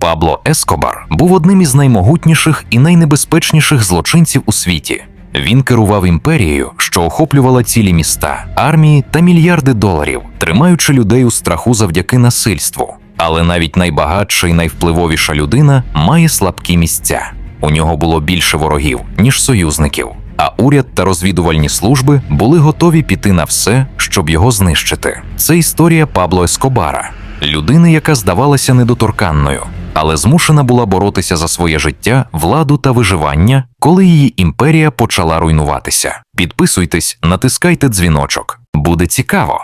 Пабло Ескобар був одним із наймогутніших і найнебезпечніших злочинців у світі. Він керував імперією, що охоплювала цілі міста, армії та мільярди доларів, тримаючи людей у страху завдяки насильству. Але навіть найбагатша і найвпливовіша людина має слабкі місця. У нього було більше ворогів, ніж союзників. А уряд та розвідувальні служби були готові піти на все, щоб його знищити. Це історія Пабло Ескобара, людини, яка здавалася недоторканною, але змушена була боротися за своє життя, владу та виживання, коли її імперія почала руйнуватися. Підписуйтесь, натискайте дзвіночок. Буде цікаво.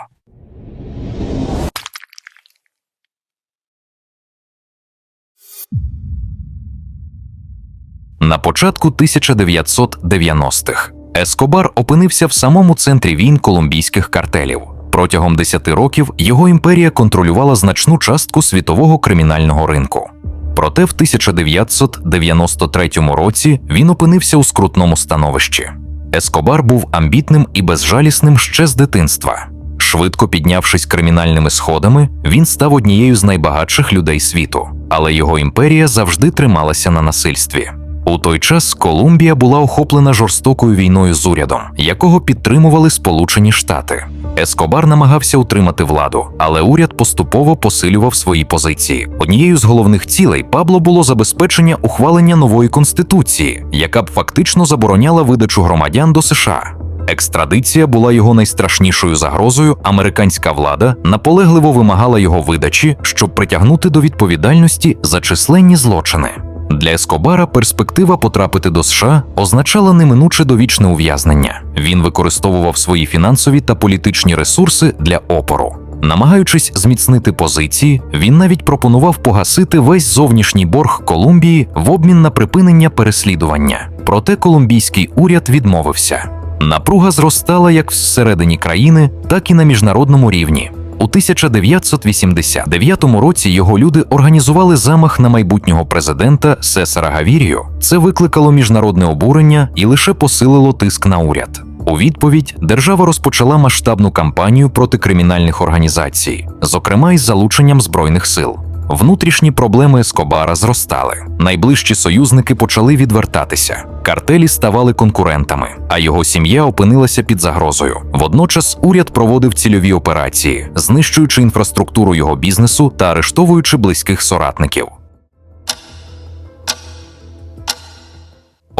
На початку 1990-х Ескобар опинився в самому центрі війн колумбійських картелів. Протягом 10 років його імперія контролювала значну частку світового кримінального ринку. Проте в 1993 році він опинився у скрутному становищі. Ескобар був амбітним і безжалісним ще з дитинства. Швидко піднявшись кримінальними сходами, він став однією з найбагатших людей світу, але його імперія завжди трималася на насильстві. У той час Колумбія була охоплена жорстокою війною з урядом, якого підтримували Сполучені Штати. Ескобар намагався утримати владу, але уряд поступово посилював свої позиції. Однією з головних цілей Пабло було забезпечення ухвалення нової конституції, яка б фактично забороняла видачу громадян до США. Екстрадиція була його найстрашнішою загрозою. Американська влада наполегливо вимагала його видачі, щоб притягнути до відповідальності за численні злочини. Для Ескобара перспектива потрапити до США означала неминуче довічне ув'язнення. Він використовував свої фінансові та політичні ресурси для опору. Намагаючись зміцнити позиції, він навіть пропонував погасити весь зовнішній борг Колумбії в обмін на припинення переслідування. Проте колумбійський уряд відмовився. Напруга зростала як всередині країни, так і на міжнародному рівні. У 1989 році його люди організували замах на майбутнього президента Сесара Гавірію. Це викликало міжнародне обурення і лише посилило тиск на уряд. У відповідь держава розпочала масштабну кампанію проти кримінальних організацій, зокрема із залученням збройних сил. Внутрішні проблеми Ескобара зростали. Найближчі союзники почали відвертатися. Картелі ставали конкурентами, а його сім'я опинилася під загрозою. Водночас уряд проводив цільові операції, знищуючи інфраструктуру його бізнесу та арештовуючи близьких соратників.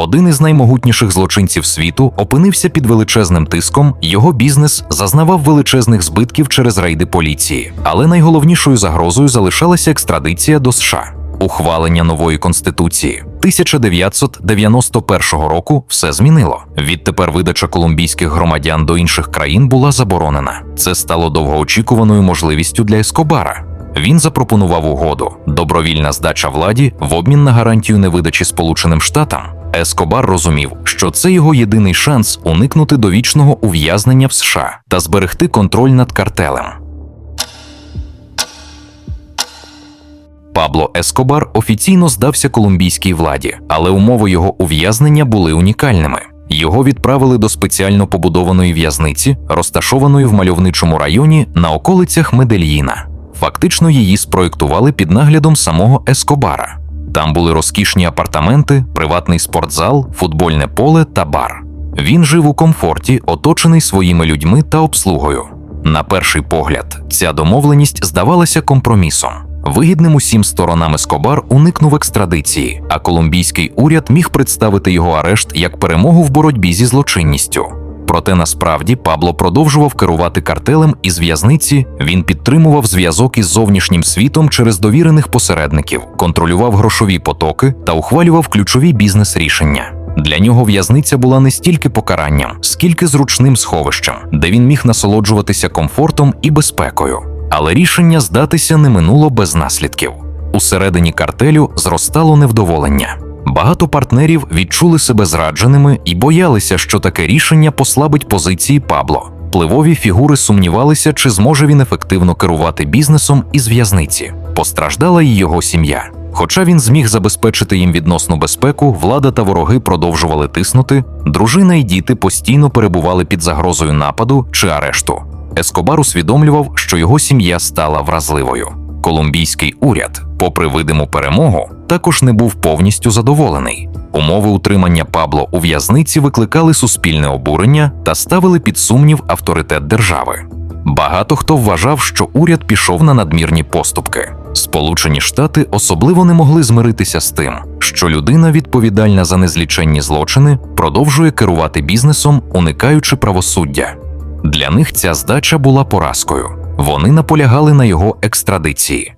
Один із наймогутніших злочинців світу опинився під величезним тиском. Його бізнес зазнавав величезних збитків через рейди поліції, але найголовнішою загрозою залишалася екстрадиція до США. Ухвалення нової конституції 1991 року все змінило. Відтепер видача колумбійських громадян до інших країн була заборонена. Це стало довгоочікуваною можливістю для Ескобара. Він запропонував угоду: добровільна здача владі в обмін на гарантію невидачі Сполученим Штатам. Ескобар розумів, що це його єдиний шанс уникнути довічного ув'язнення в США та зберегти контроль над картелем. Пабло Ескобар офіційно здався колумбійській владі, але умови його ув'язнення були унікальними. Його відправили до спеціально побудованої в'язниці, розташованої в мальовничому районі на околицях Медельїна. Фактично її спроєктували під наглядом самого Ескобара. Там були розкішні апартаменти, приватний спортзал, футбольне поле та бар. Він жив у комфорті, оточений своїми людьми та обслугою. На перший погляд, ця домовленість здавалася компромісом. Вигідним усім сторонам Ескобар уникнув екстрадиції, а колумбійський уряд міг представити його арешт як перемогу в боротьбі зі злочинністю. Проте насправді Пабло продовжував керувати картелем із в'язниці. Він підтримував зв'язок із зовнішнім світом через довірених посередників, контролював грошові потоки та ухвалював ключові бізнес-рішення. Для нього в'язниця була не стільки покаранням, скільки зручним сховищем, де він міг насолоджуватися комфортом і безпекою. Але рішення здатися не минуло без наслідків. Усередині картелю зростало невдоволення. Багато партнерів відчули себе зрадженими і боялися, що таке рішення послабить позиції Пабло. Впливові фігури сумнівалися, чи зможе він ефективно керувати бізнесом із в'язниці. Постраждала й його сім'я. Хоча він зміг забезпечити їм відносну безпеку, влада та вороги продовжували тиснути. Дружина і діти постійно перебували під загрозою нападу чи арешту. Ескобар усвідомлював, що його сім'я стала вразливою. Колумбійський уряд, попри видиму перемогу, також не був повністю задоволений. Умови утримання Пабло у в'язниці викликали суспільне обурення та ставили під сумнів авторитет держави. Багато хто вважав, що уряд пішов на надмірні поступки. Сполучені Штати особливо не могли змиритися з тим, що людина, відповідальна за незліченні злочини, продовжує керувати бізнесом, уникаючи правосуддя. Для них ця здача була поразкою. Вони наполягали на його екстрадиції.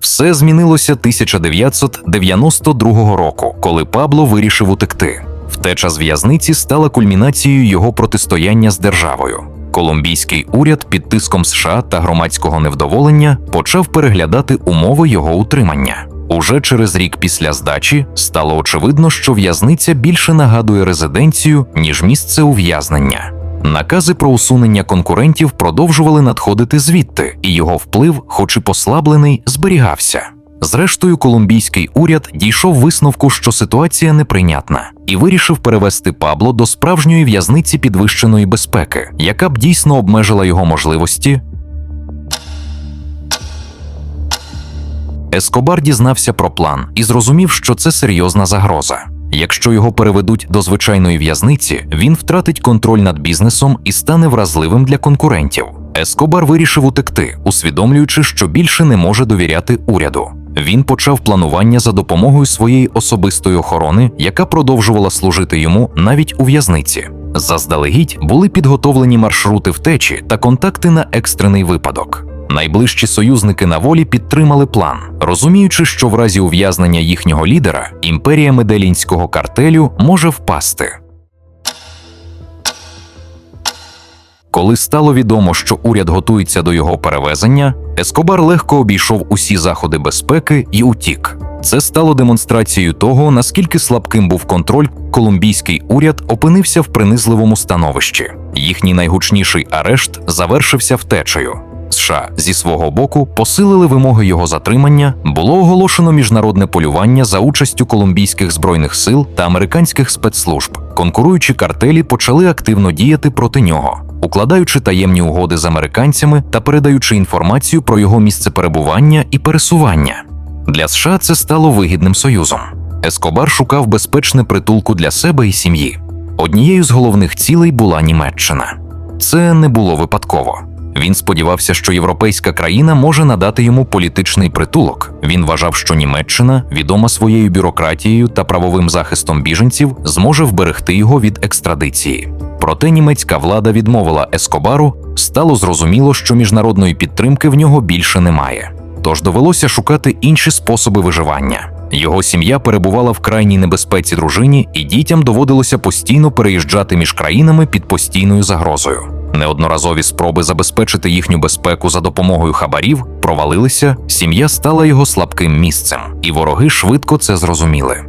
Все змінилося 1992 року, коли Пабло вирішив утекти. Втеча з в'язниці стала кульмінацією його протистояння з державою. Колумбійський уряд під тиском США та громадського невдоволення почав переглядати умови його утримання. Уже через рік після здачі стало очевидно, що в'язниця більше нагадує резиденцію, ніж місце ув'язнення. Накази про усунення конкурентів продовжували надходити звідти, і його вплив, хоч і послаблений, зберігався. Зрештою, колумбійський уряд дійшов висновку, що ситуація неприйнятна, і вирішив перевести Пабло до справжньої в'язниці підвищеної безпеки, яка б дійсно обмежила його можливості. Ескобар дізнався про план і зрозумів, що це серйозна загроза. Якщо його переведуть до звичайної в'язниці, він втратить контроль над бізнесом і стане вразливим для конкурентів. Ескобар вирішив утекти, усвідомлюючи, що більше не може довіряти уряду. Він почав планування за допомогою своєї особистої охорони, яка продовжувала служити йому навіть у в'язниці. Заздалегідь були підготовлені маршрути втечі та контакти на екстрений випадок. Найближчі союзники на волі підтримали план, розуміючи, що в разі ув'язнення їхнього лідера імперія меделінського картелю може впасти. Коли стало відомо, що уряд готується до його перевезення, Ескобар легко обійшов усі заходи безпеки і утік. Це стало демонстрацією того, наскільки слабким був контроль, колумбійський уряд опинився в принизливому становищі. Їхній найгучніший арешт завершився втечею. США зі свого боку посилили вимоги його затримання. Було оголошено міжнародне полювання за участю колумбійських збройних сил та американських спецслужб. Конкуруючі картелі почали активно діяти проти нього, укладаючи таємні угоди з американцями та передаючи інформацію про його місце перебування і пересування. Для США це стало вигідним союзом. Ескобар шукав безпечне притулку для себе і сім'ї. Однією з головних цілей була Німеччина. Це не було випадково. Він сподівався, що європейська країна може надати йому політичний притулок. Він вважав, що Німеччина, відома своєю бюрократією та правовим захистом біженців, зможе вберегти його від екстрадиції. Проте німецька влада відмовила Ескобару, стало зрозуміло, що міжнародної підтримки в нього більше немає. Тож довелося шукати інші способи виживання. Його сім'я перебувала в крайній небезпеці дружині, і дітям доводилося постійно переїжджати між країнами під постійною загрозою. Неодноразові спроби забезпечити їхню безпеку за допомогою хабарів провалилися, сім'я стала його слабким місцем, і вороги швидко це зрозуміли.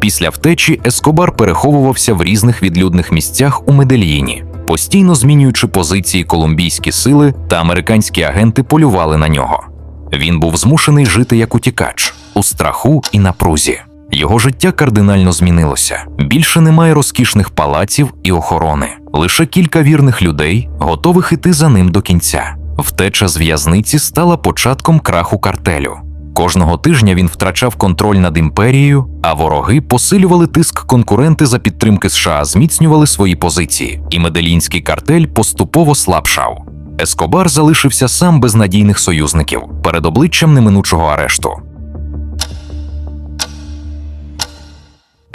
Після втечі Ескобар переховувався в різних відлюдних місцях у Медельїні, постійно змінюючи позиції колумбійські сили та американські агенти полювали на нього. Він був змушений жити як утікач у страху і напрузі. Його життя кардинально змінилося. Більше немає розкішних палаців і охорони, лише кілька вірних людей, готових іти за ним до кінця. Втеча з в'язниці стала початком краху картелю. Кожного тижня він втрачав контроль над імперією, а вороги посилювали тиск конкуренти за підтримки США, зміцнювали свої позиції, і меделінський картель поступово слабшав. Ескобар залишився сам без надійних союзників перед обличчям неминучого арешту.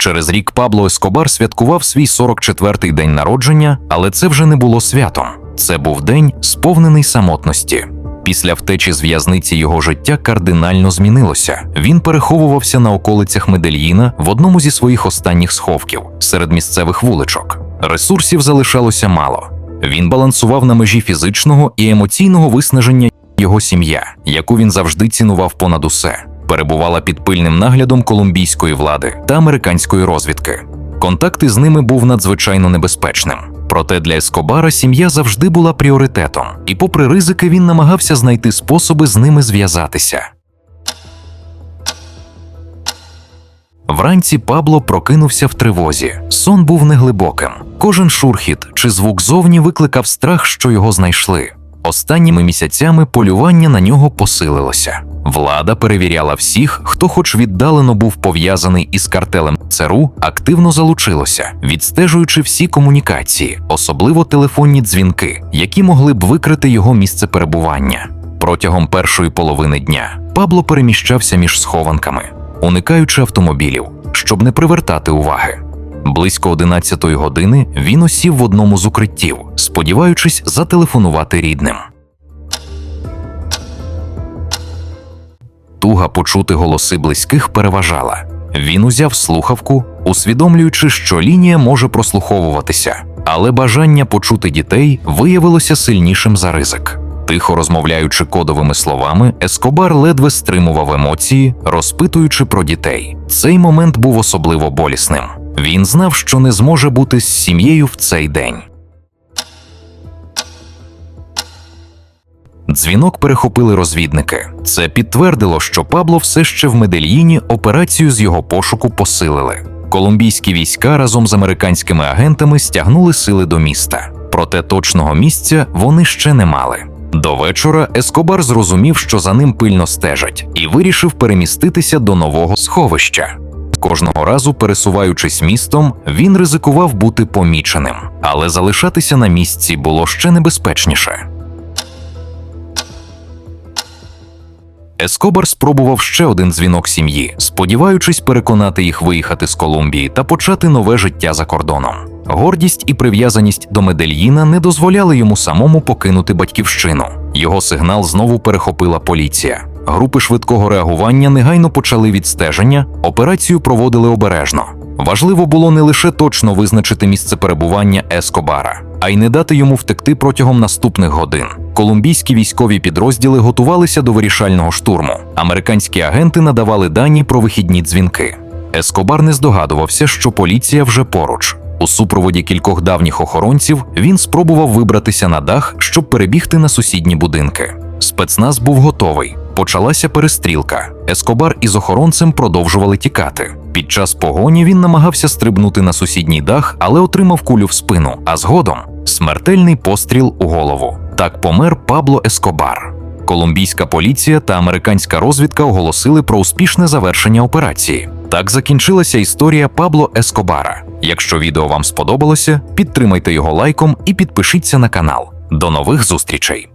Через рік Пабло Ескобар святкував свій 44-й день народження, але це вже не було святом. Це був день, сповнений самотності. Після втечі з в'язниці його життя кардинально змінилося. Він переховувався на околицях Медельїна в одному зі своїх останніх сховків серед місцевих вуличок. Ресурсів залишалося мало. Він балансував на межі фізичного і емоційного виснаження його сім'я, яку він завжди цінував понад усе, перебувала під пильним наглядом колумбійської влади та американської розвідки. Контакт із ними був надзвичайно небезпечним. Проте для Ескобара сім'я завжди була пріоритетом, і, попри ризики, він намагався знайти способи з ними зв'язатися. Вранці Пабло прокинувся в тривозі. Сон був неглибоким. Кожен шурхіт чи звук зовні викликав страх, що його знайшли. Останніми місяцями полювання на нього посилилося. Влада перевіряла всіх, хто, хоч віддалено був пов'язаний із картелем ЦРУ, активно залучилося, відстежуючи всі комунікації, особливо телефонні дзвінки, які могли б викрити його місце перебування. Протягом першої половини дня Пабло переміщався між схованками, уникаючи автомобілів, щоб не привертати уваги. Близько 11 години він осів в одному з укриттів, сподіваючись зателефонувати рідним. Туга почути голоси близьких переважала. Він узяв слухавку, усвідомлюючи, що лінія може прослуховуватися, але бажання почути дітей виявилося сильнішим за ризик. Тихо розмовляючи кодовими словами, Ескобар ледве стримував емоції, розпитуючи про дітей. Цей момент був особливо болісним. Він знав, що не зможе бути з сім'єю в цей день. Дзвінок перехопили розвідники. Це підтвердило, що Пабло все ще в Медельїні операцію з його пошуку посилили. Колумбійські війська разом з американськими агентами стягнули сили до міста. Проте точного місця вони ще не мали. До вечора Ескобар зрозумів, що за ним пильно стежать, і вирішив переміститися до нового сховища. Кожного разу, пересуваючись містом, він ризикував бути поміченим, але залишатися на місці було ще небезпечніше. Ескобар спробував ще один дзвінок сім'ї, сподіваючись переконати їх виїхати з Колумбії та почати нове життя за кордоном. Гордість і прив'язаність до Медельїна не дозволяли йому самому покинути батьківщину. Його сигнал знову перехопила поліція. Групи швидкого реагування негайно почали відстеження, операцію проводили обережно. Важливо було не лише точно визначити місце перебування Ескобара, а й не дати йому втекти протягом наступних годин. Колумбійські військові підрозділи готувалися до вирішального штурму. Американські агенти надавали дані про вихідні дзвінки. Ескобар не здогадувався, що поліція вже поруч. У супроводі кількох давніх охоронців він спробував вибратися на дах, щоб перебігти на сусідні будинки. Спецназ був готовий. Почалася перестрілка. Ескобар із охоронцем продовжували тікати. Під час погоні він намагався стрибнути на сусідній дах, але отримав кулю в спину, а згодом смертельний постріл у голову. Так помер Пабло Ескобар. Колумбійська поліція та американська розвідка оголосили про успішне завершення операції. Так закінчилася історія Пабло Ескобара. Якщо відео вам сподобалося, підтримайте його лайком і підпишіться на канал. До нових зустрічей!